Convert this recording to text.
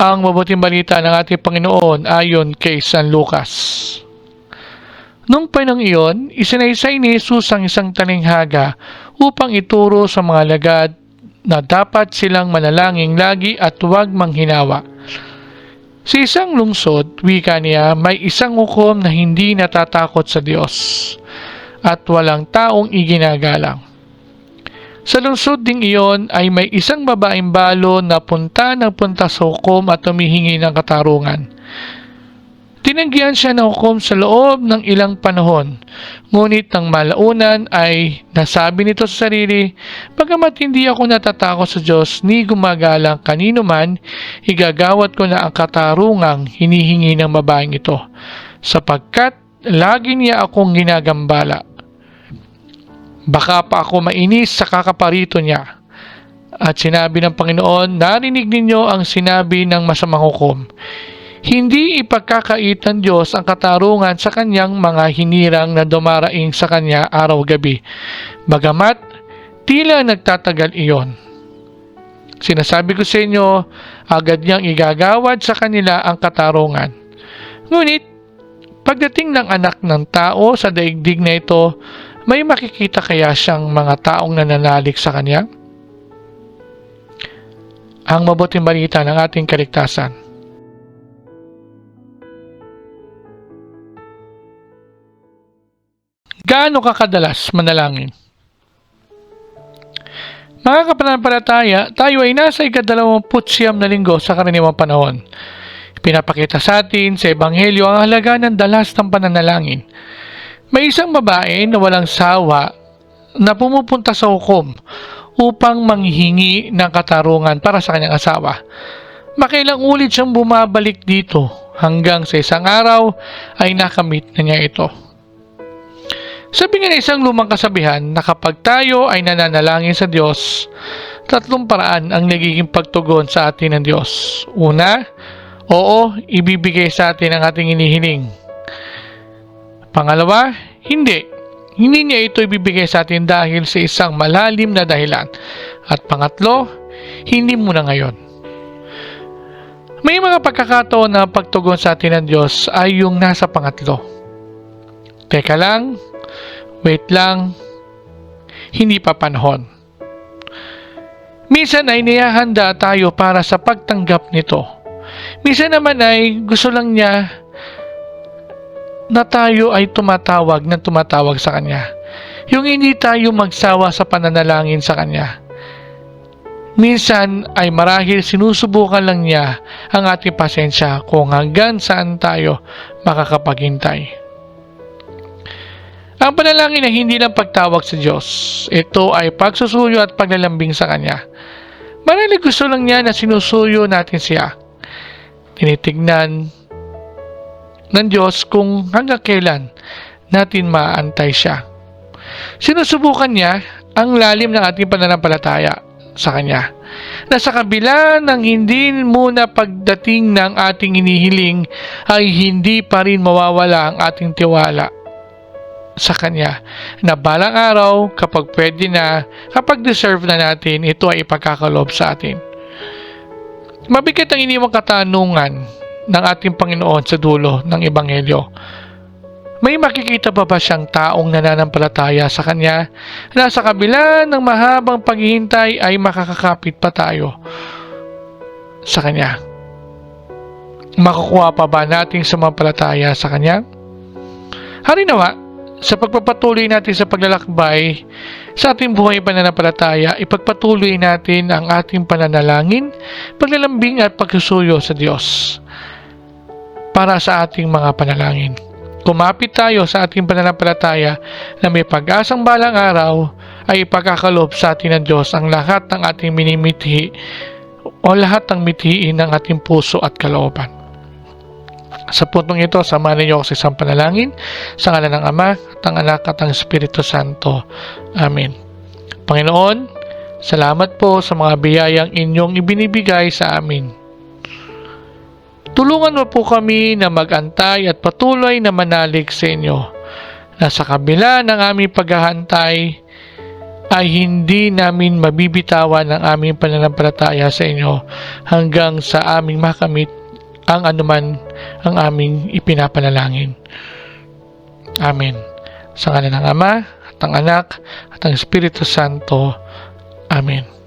Ang mabuting balita ng ating Panginoon ayon kay San Lucas. Nung panong iyon, isinaysay ni Jesus ang isang talinghaga upang ituro sa mga lagad na dapat silang manalangin lagi at huwag manghinawa. Sa isang lungsod, wika niya, may isang hukom na hindi natatakot sa Diyos at walang taong iginagalang. Sa lungsod ding iyon ay may isang babaeng balo na punta ng punta sa hukom at humihingi ng katarungan. Tinanggihan siya ng hukom sa loob ng ilang panahon, ngunit ang malaunan ay nasabi nito sa sarili, Bagamat hindi ako natatakot sa Diyos ni gumagalang kanino man, igagawat ko na ang katarungang hinihingi ng babaeng ito, sapagkat lagi niya akong ginagambala. Baka pa ako mainis sa kakaparito niya. At sinabi ng Panginoon, narinig ninyo ang sinabi ng masamang hukom. Hindi ipagkakait ng Diyos ang katarungan sa kanyang mga hinirang na dumaraing sa kanya araw-gabi. Bagamat, tila nagtatagal iyon. Sinasabi ko sa inyo, agad niyang igagawad sa kanila ang katarungan. Ngunit, pagdating ng anak ng tao sa daigdig na ito, may makikita kaya siyang mga taong nananalig sa kanya? Ang mabuting balita ng ating kaligtasan. Gaano ka kadalas manalangin? Mga kapananampalataya, tayo ay nasa ikadalawamput siyam na linggo sa karaniwang panahon. Pinapakita sa atin sa Ebanghelyo ang halaga ng dalas ng pananalangin. May isang babae na walang sawa na pumupunta sa hukom upang manghingi ng katarungan para sa kanyang asawa. Makailang ulit siyang bumabalik dito hanggang sa isang araw ay nakamit na niya ito. Sabi nga ng isang lumang kasabihan na kapag tayo ay nananalangin sa Diyos, tatlong paraan ang nagiging pagtugon sa atin ng Diyos. Una, oo, ibibigay sa atin ang ating inihiling. Pangalawa, hindi. Hindi niya ito ibibigay sa atin dahil sa isang malalim na dahilan. At pangatlo, hindi muna ngayon. May mga pagkakataon na pagtugon sa atin ng Diyos ay yung nasa pangatlo. Teka lang, wait lang, hindi pa panahon. Minsan ay niyahanda tayo para sa pagtanggap nito. Minsan naman ay gusto lang niya na tayo ay tumatawag ng tumatawag sa Kanya. Yung hindi tayo magsawa sa pananalangin sa Kanya. Minsan ay marahil sinusubukan lang niya ang ating pasensya kung hanggang saan tayo makakapaghintay. Ang panalangin ay hindi lang pagtawag sa Diyos. Ito ay pagsusuyo at paglalambing sa Kanya. Marahil gusto lang niya na sinusuyo natin siya. Tinitignan ng Diyos kung hanggang kailan natin maantay siya. Sinusubukan niya ang lalim ng ating pananampalataya sa Kanya. Na sa kabila ng hindi muna pagdating ng ating inihiling ay hindi pa rin mawawala ang ating tiwala sa Kanya na balang araw kapag pwede na, kapag deserve na natin, ito ay ipagkakalob sa atin. Mabigat ang iniwang katanungan ng ating Panginoon sa dulo ng Ebanghelyo. May makikita pa ba siyang taong nananampalataya sa Kanya na sa kabila ng mahabang paghihintay ay makakakapit pa tayo sa Kanya? Makukuha pa ba nating sumampalataya sa Kanya? Harinawa, sa pagpapatuloy natin sa paglalakbay sa ating buhay pananampalataya, ipagpatuloy natin ang ating pananalangin, paglalambing at pagsusuyo sa Diyos para sa ating mga panalangin. Kumapit tayo sa ating pananampalataya na may pag-asang balang araw ay ipagkakalob sa atin ng Diyos ang lahat ng ating minimithi o lahat ng mithiin ng ating puso at kalooban. Sa puntong ito, samahan niyo ako sa isang panalangin sa ngalan ng Ama, at ng Anak at ng Espiritu Santo. Amen. Panginoon, salamat po sa mga biyayang inyong ibinibigay sa amin. Tulungan mo po kami na magantay at patuloy na manalig sa inyo na sa kabila ng aming paghahantay ay hindi namin mabibitawan ang aming pananampalataya sa inyo hanggang sa aming makamit ang anuman ang aming ipinapanalangin. Amen. Sa ngalan ng Ama, at ng Anak, at ng Espiritu Santo. Amen.